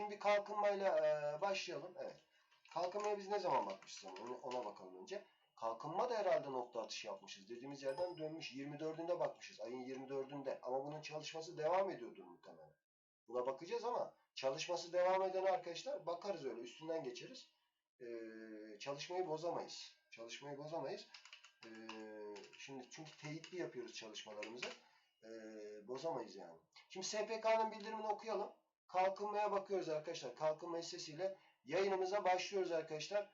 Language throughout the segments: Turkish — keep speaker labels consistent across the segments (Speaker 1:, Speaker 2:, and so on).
Speaker 1: Şimdi kalkınmayla e, başlayalım. Evet. Kalkınmaya biz ne zaman bakmışız? ona bakalım önce. Kalkınma da herhalde nokta atışı yapmışız. Dediğimiz yerden dönmüş. 24'ünde bakmışız. Ayın 24'ünde. Ama bunun çalışması devam ediyordur muhtemelen. Buna bakacağız ama çalışması devam eden arkadaşlar bakarız öyle üstünden geçeriz. Ee, çalışmayı bozamayız. Çalışmayı bozamayız. Ee, şimdi çünkü teyitli yapıyoruz çalışmalarımızı. Ee, bozamayız yani. Şimdi SPK'nın bildirimini okuyalım. Kalkınmaya bakıyoruz arkadaşlar. Kalkınma hissesiyle yayınımıza başlıyoruz arkadaşlar.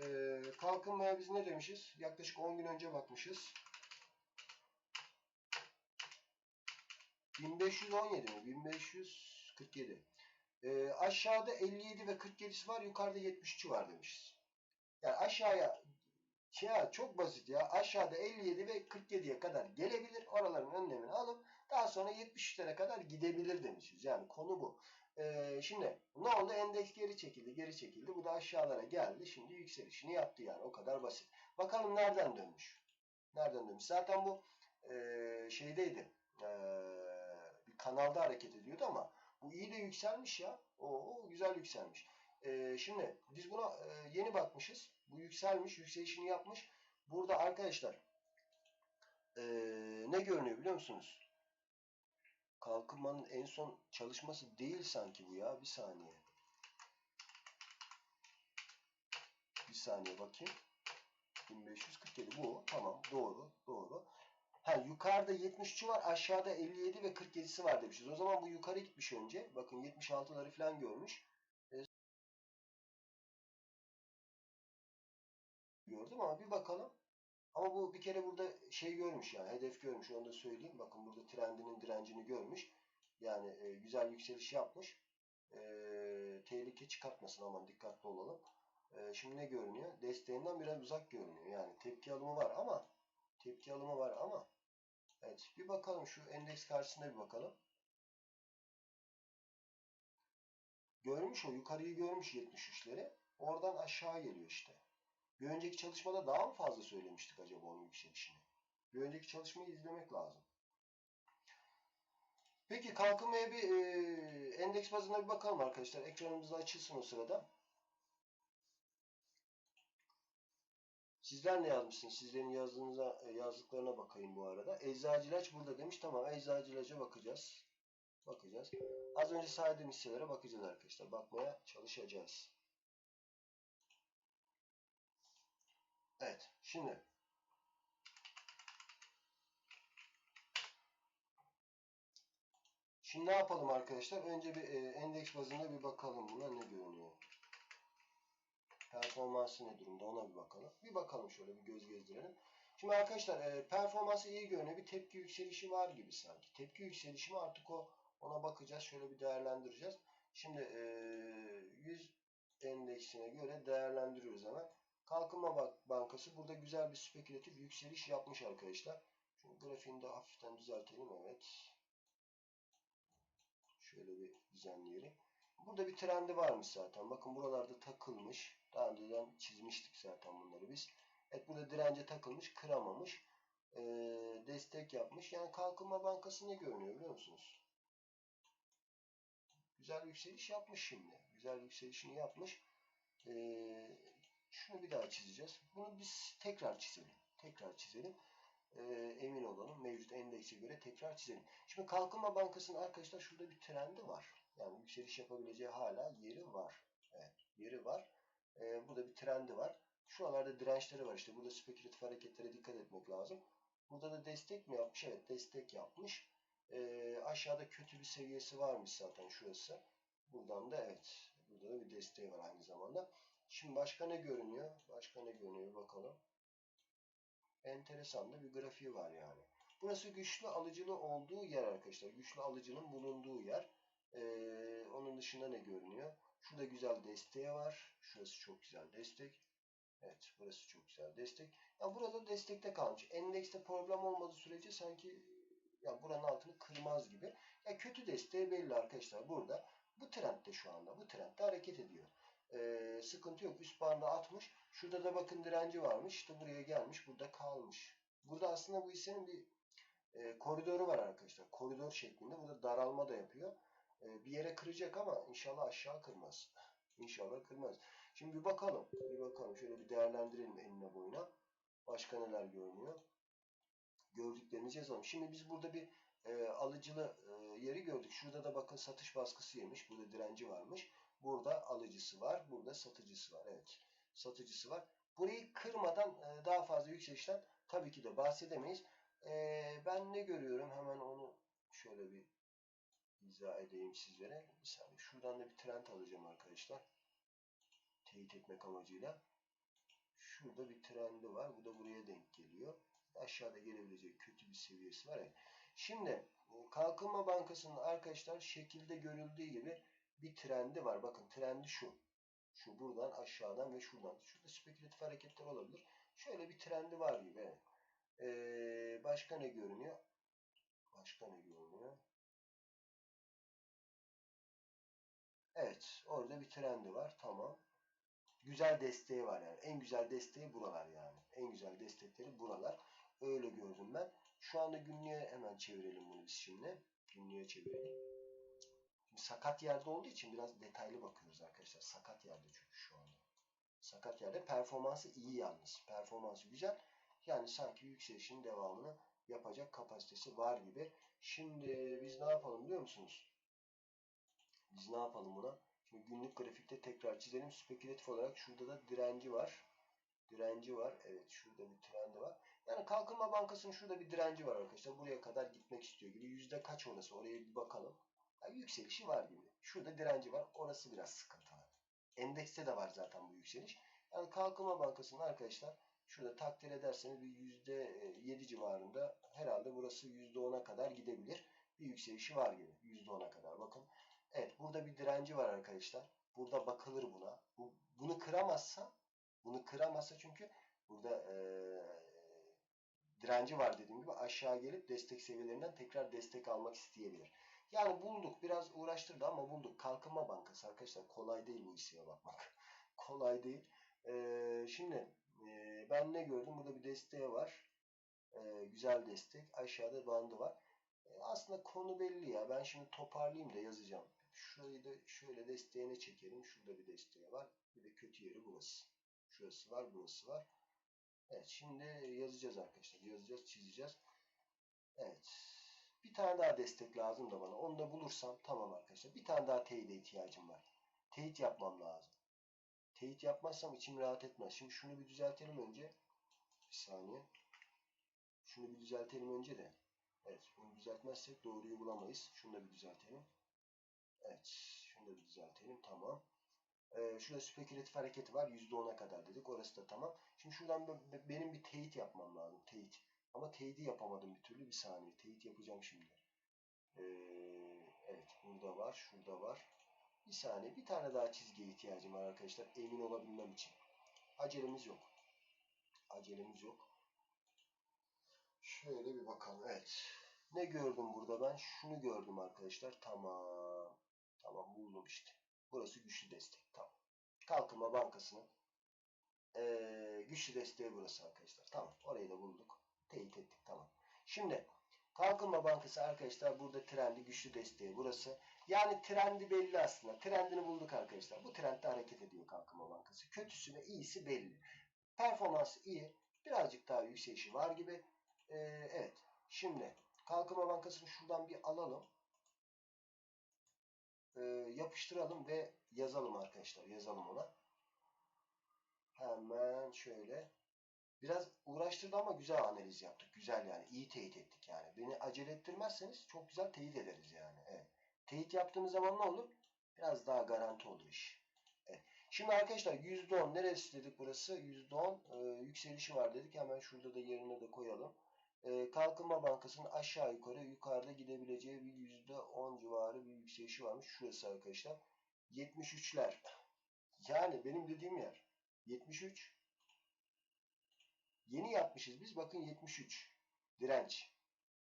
Speaker 1: Ee, kalkınmaya biz ne demişiz? Yaklaşık 10 gün önce bakmışız. 1517 mi? 1547. Ee, aşağıda 57 ve 47'si var. Yukarıda 73'ü var demişiz. Yani aşağıya ya çok basit ya. Aşağıda 57 ve 47'ye kadar gelebilir. Oraların önlemini alıp daha sonra 73'lere kadar gidebilir demişiz. Yani konu bu. Ee, şimdi ne oldu? Endeks geri çekildi, geri çekildi. Bu da aşağılara geldi. Şimdi yükselişini yaptı yani. O kadar basit. Bakalım nereden dönmüş? Nereden dönmüş? Zaten bu e, şeydeydi. E, bir kanalda hareket ediyordu ama bu iyi de yükselmiş ya. Oo güzel yükselmiş. E, şimdi biz buna e, yeni bakmışız. Bu yükselmiş, yükselişini yapmış. Burada arkadaşlar e, ne görünüyor biliyor musunuz? Kalkınmanın en son çalışması değil sanki bu ya. Bir saniye. Bir saniye bakayım. 1547 bu. Tamam doğru. Doğru. Ha, yukarıda 73'ü var. Aşağıda 57 ve 47'si var demişiz. O zaman bu yukarı gitmiş önce. Bakın 76'ları falan görmüş. Ama bu bir kere burada şey görmüş yani hedef görmüş onu da söyleyeyim. Bakın burada trendinin direncini görmüş. Yani e, güzel yükseliş yapmış. E, tehlike çıkartmasın aman dikkatli olalım. E, şimdi ne görünüyor? Desteğinden biraz uzak görünüyor. Yani tepki alımı var ama tepki alımı var ama evet bir bakalım şu endeks karşısına bir bakalım. Görmüş o yukarıyı görmüş 73'leri. Oradan aşağı geliyor işte. Bir önceki çalışmada daha mı fazla söylemiştik acaba onun yükselişini? Bir önceki çalışmayı izlemek lazım. Peki kalkınmaya bir e, endeks bazına bir bakalım arkadaşlar. Ekranımızda açılsın o sırada. Sizler ne yazmışsınız? Sizlerin yazdığınıza, e, yazdıklarına bakayım bu arada. Eczacılaç burada demiş. Tamam eczacılaca bakacağız. Bakacağız. Az önce saydığım hisselere bakacağız arkadaşlar. Bakmaya çalışacağız. Evet. Şimdi Şimdi ne yapalım arkadaşlar? Önce bir e, endeks bazında bir bakalım buna ne görünüyor. Performansı ne durumda ona bir bakalım. Bir bakalım şöyle bir göz gezdirelim. Şimdi arkadaşlar e, performansı iyi görünüyor. Bir tepki yükselişi var gibi sanki. Tepki yükselişi mi artık o ona bakacağız. Şöyle bir değerlendireceğiz. Şimdi e, 100 endeksine göre değerlendiriyoruz hemen. Kalkınma Bankası burada güzel bir spekülatif yükseliş yapmış arkadaşlar. Şimdi grafiğini de hafiften düzeltelim. Evet. Şöyle bir düzenleyelim. Burada bir trendi varmış zaten. Bakın buralarda takılmış. Daha önceden çizmiştik zaten bunları biz. Evet burada dirence takılmış. Kıramamış. Ee, destek yapmış. Yani Kalkınma Bankası ne görünüyor biliyor musunuz? Güzel yükseliş yapmış şimdi. Güzel yükselişini yapmış. Ee, şunu bir daha çizeceğiz. Bunu biz tekrar çizelim. Tekrar çizelim. Ee, emin olalım. Mevcut endekse göre tekrar çizelim. Şimdi Kalkınma Bankası'nın arkadaşlar şurada bir trendi var. Yani yükseliş yapabileceği hala yeri var. Evet, yeri var. Ee, burada bir trendi var. Şuralarda dirençleri var. İşte burada spekülatif hareketlere dikkat etmek lazım. Burada da destek mi yapmış? Evet destek yapmış. Ee, aşağıda kötü bir seviyesi varmış zaten şurası. Buradan da evet. Burada da bir desteği var aynı zamanda. Şimdi başka ne görünüyor? Başka ne görünüyor bakalım. Enteresan da bir grafiği var yani. Burası güçlü alıcılı olduğu yer arkadaşlar. Güçlü alıcının bulunduğu yer. Ee, onun dışında ne görünüyor? Şurada güzel desteği var. Şurası çok güzel destek. Evet burası çok güzel destek. Ya burada destekte kalmış. Endekste problem olmadığı sürece sanki ya buranın altını kırmaz gibi. Ya kötü desteği belli arkadaşlar burada. Bu trendde şu anda. Bu trendde hareket ediyor. Ee, sıkıntı yok. Üst banda atmış. Şurada da bakın direnci varmış. İşte buraya gelmiş. Burada kalmış. Burada aslında bu hissenin bir e, koridoru var arkadaşlar. Koridor şeklinde. Burada daralma da yapıyor. e, bir yere kıracak ama inşallah aşağı kırmaz. İnşallah kırmaz. Şimdi bir bakalım. Bir bakalım. Şöyle bir değerlendirelim enine boyuna. Başka neler görünüyor? Gördüklerimizi yazalım. Şimdi biz burada bir e, alıcılı e, yeri gördük. Şurada da bakın satış baskısı yemiş. Burada direnci varmış. Burada alıcısı var. Burada satıcısı var. Evet. Satıcısı var. Burayı kırmadan e, daha fazla yükselişten tabii ki de bahsedemeyiz. E, ben ne görüyorum? Hemen onu şöyle bir izah edeyim sizlere. Bir saniye. Şuradan da bir trend alacağım arkadaşlar. Teyit etmek amacıyla. Şurada bir trendi var. Bu da buraya denk geliyor. Aşağıda gelebilecek kötü bir seviyesi var. Şimdi Kalkınma Bankası'nın arkadaşlar şekilde görüldüğü gibi bir trendi var. Bakın trendi şu. Şu buradan aşağıdan ve şuradan. Şurada spekülatif hareketler olabilir. Şöyle bir trendi var gibi. Ee, başka ne görünüyor? Başka ne görünüyor? Evet. Orada bir trendi var. Tamam. Güzel desteği var yani. En güzel desteği buralar yani. En güzel destekleri buralar. Öyle gördüm ben. Şu anda günlüğe hemen çevirelim bunu biz şimdi. Günlüğe çevirelim. Sakat yerde olduğu için biraz detaylı bakıyoruz arkadaşlar. Sakat yerde çünkü şu anda. Sakat yerde performansı iyi yalnız. Performansı güzel. Yani sanki yükselişin devamını yapacak kapasitesi var gibi. Şimdi biz ne yapalım biliyor musunuz? Biz ne yapalım buna? Şimdi günlük grafikte tekrar çizelim. Spekülatif olarak şurada da direnci var. Direnci var. Evet şurada bir trendi var. Yani Kalkınma Bankası'nın şurada bir direnci var arkadaşlar. Buraya kadar gitmek istiyor gibi. Yüzde kaç orası? Oraya bir bakalım. Yani yükselişi var gibi. Şurada direnci var. Orası biraz sıkıntılı. Endekste de var zaten bu yükseliş. Yani Kalkınma Bankası'nın arkadaşlar şurada takdir ederseniz bir yüzde yedi civarında herhalde burası yüzde ona kadar gidebilir. Bir yükselişi var gibi. Yüzde ona kadar. Bakın. Evet burada bir direnci var arkadaşlar. Burada bakılır buna. Bu, bunu kıramazsa bunu kıramazsa çünkü burada eee direnci var dediğim gibi aşağı gelip destek seviyelerinden tekrar destek almak isteyebilir. Yani bulduk. Biraz uğraştırdı ama bulduk. Kalkınma Bankası arkadaşlar kolay değil bu hisseye bakmak. kolay değil. Ee, şimdi e, ben ne gördüm? Burada bir desteği var. Ee, güzel destek. Aşağıda bandı var. Ee, aslında konu belli ya. Ben şimdi toparlayayım da yazacağım. Şurayı da şöyle desteğine çekelim. Şurada bir desteği var. Bir de kötü yeri burası. Şurası var, burası var. Evet şimdi yazacağız arkadaşlar. Yazacağız, çizeceğiz. Evet. Bir tane daha destek lazım da bana. Onu da bulursam tamam arkadaşlar. Bir tane daha teyide ihtiyacım var. Teyit yapmam lazım. Teyit yapmazsam içim rahat etmez. Şimdi şunu bir düzeltelim önce. Bir saniye. Şunu bir düzeltelim önce de. Evet. Bunu düzeltmezsek doğruyu bulamayız. Şunu da bir düzeltelim. Evet. Şunu da bir düzeltelim. Tamam. Ee, şurada spekülatif hareketi var. %10'a kadar dedik. Orası da tamam. Şimdi şuradan benim bir teyit yapmam lazım. Teyit. Teyidi yapamadım bir türlü. Bir saniye. Teyit yapacağım şimdi. Ee, evet. Burada var. Şurada var. Bir saniye. Bir tane daha çizgiye ihtiyacım var arkadaşlar. Emin olabilmem için. Acelemiz yok. Acelemiz yok. Şöyle bir bakalım. Evet. Ne gördüm burada ben? Şunu gördüm arkadaşlar. Tamam. Tamam buldum işte. Burası güçlü destek. Tamam. Kalkınma Bankası'nın ee, güçlü desteği burası arkadaşlar. Tamam. Orayı da bulduk. Teyit ettik. Tamam. Şimdi Kalkınma Bankası arkadaşlar burada trendi güçlü desteği burası. Yani trendi belli aslında. Trendini bulduk arkadaşlar. Bu trendde hareket ediyor Kalkınma Bankası. Kötüsü ve iyisi belli. Performansı iyi. Birazcık daha yükselişi var gibi. Ee, evet. Şimdi Kalkınma Bankası'nı şuradan bir alalım. Ee, yapıştıralım ve yazalım arkadaşlar. Yazalım ona. Hemen şöyle. Biraz uğraştırdı ama güzel analiz yaptık. Güzel yani. iyi teyit ettik yani. Beni acele ettirmezseniz çok güzel teyit ederiz yani. Evet. Teyit yaptığımız zaman ne olur? Biraz daha garanti olur iş. Evet. Şimdi arkadaşlar %10 neresi dedik burası? %10 e, yükselişi var dedik. Hemen şurada da yerine de koyalım. E, Kalkınma Bankası'nın aşağı yukarı yukarıda gidebileceği bir %10 civarı bir yükselişi varmış. Şurası arkadaşlar. 73'ler. Yani benim dediğim yer. 73. Yeni yapmışız biz. Bakın 73. Direnç.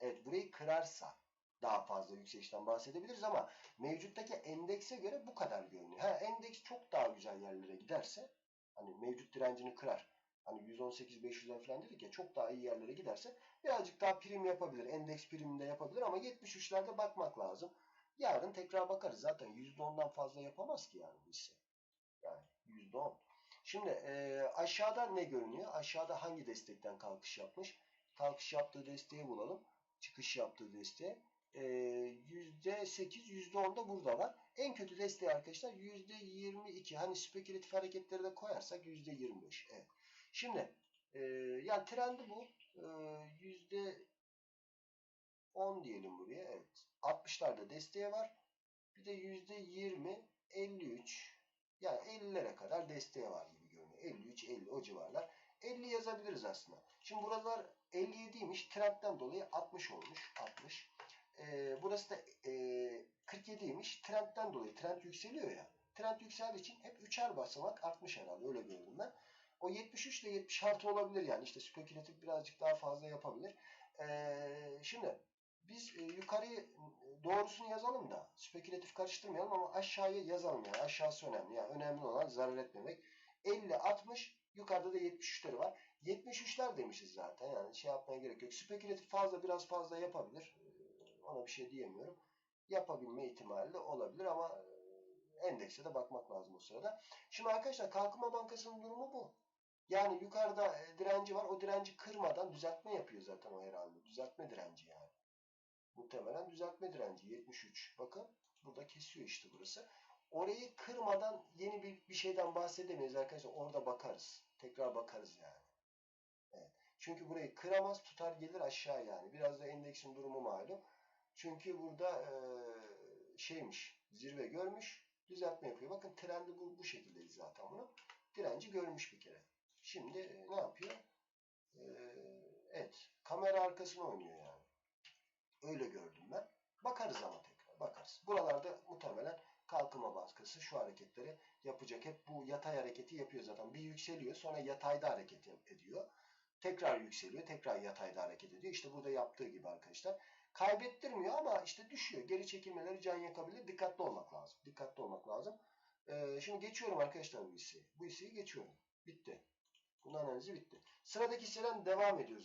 Speaker 1: Evet burayı kırarsa daha fazla yükselişten bahsedebiliriz ama mevcuttaki endekse göre bu kadar görünüyor. Ha, endeks çok daha güzel yerlere giderse hani mevcut direncini kırar. Hani 118-500'den falan dedik ya çok daha iyi yerlere giderse birazcık daha prim yapabilir. Endeks priminde yapabilir ama 73'lerde bakmak lazım. Yarın tekrar bakarız. Zaten %10'dan fazla yapamaz ki bu hisse. Yani %10. Şimdi e, aşağıda ne görünüyor? Aşağıda hangi destekten kalkış yapmış? Kalkış yaptığı desteği bulalım. Çıkış yaptığı desteği. E, %8, %10 da burada var. En kötü desteği arkadaşlar %22. Hani spekülatif hareketleri de koyarsak %25. Evet. Şimdi e, yani trendi bu. E, yüzde 10 diyelim buraya. Evet. 60'larda desteği var. Bir de yüzde 20, 53 yani 50'lere kadar desteği var gibi görünüyor. 53, 50 o civarlar. 50 yazabiliriz aslında. Şimdi buralar 57'ymiş. Trendten dolayı 60 olmuş. 60. Ee, burası da e, 47'ymiş. Trendten dolayı. Trend yükseliyor ya. Trend yükseldiği için hep üçer basamak artmış herhalde. Öyle gördüm ben. O 73 ile 76 olabilir yani. işte spekülatif birazcık daha fazla yapabilir. Ee, şimdi biz e, yukarıyı doğrusunu yazalım da spekülatif karıştırmayalım ama aşağıya yazalım yani. Aşağısı önemli. Yani önemli olan zarar etmemek. 50, 60 yukarıda da 73'leri var. 73'ler demişiz zaten. Yani şey yapmaya gerek yok. Spekülatif fazla biraz fazla yapabilir. Ee, Ona bir şey diyemiyorum. Yapabilme ihtimali de olabilir ama e, endekse de bakmak lazım o sırada. Şimdi arkadaşlar Kalkınma Bankası'nın durumu bu. Yani yukarıda e, direnci var. O direnci kırmadan düzeltme yapıyor zaten o herhalde. Düzeltme direnci yani. Muhtemelen düzeltme direnci 73. Bakın burada kesiyor işte burası. Orayı kırmadan yeni bir, bir şeyden bahsedemeyiz arkadaşlar. Orada bakarız. Tekrar bakarız yani. Evet. Çünkü burayı kıramaz tutar gelir aşağı yani. Biraz da endeksin durumu malum. Çünkü burada e, şeymiş zirve görmüş düzeltme yapıyor. Bakın trendi bu, bu şekildeydi zaten bunu. Direnci görmüş bir kere. Şimdi e, ne yapıyor? E, evet. Kamera arkasına oynuyor yani. Öyle gördüm ben. Bakarız ama tekrar. Bakarız. Buralarda muhtemelen kalkınma baskısı şu hareketleri yapacak. Hep bu yatay hareketi yapıyor zaten. Bir yükseliyor sonra yatayda hareket ediyor. Tekrar yükseliyor. Tekrar yatayda hareket ediyor. İşte burada yaptığı gibi arkadaşlar. Kaybettirmiyor ama işte düşüyor. Geri çekilmeleri can yakabilir. Dikkatli olmak lazım. Dikkatli olmak lazım. Ee, şimdi geçiyorum arkadaşlar bu hisseyi. Bu hisseyi geçiyorum. Bitti. Bunun analizi bitti. Sıradaki hisseden devam ediyoruz.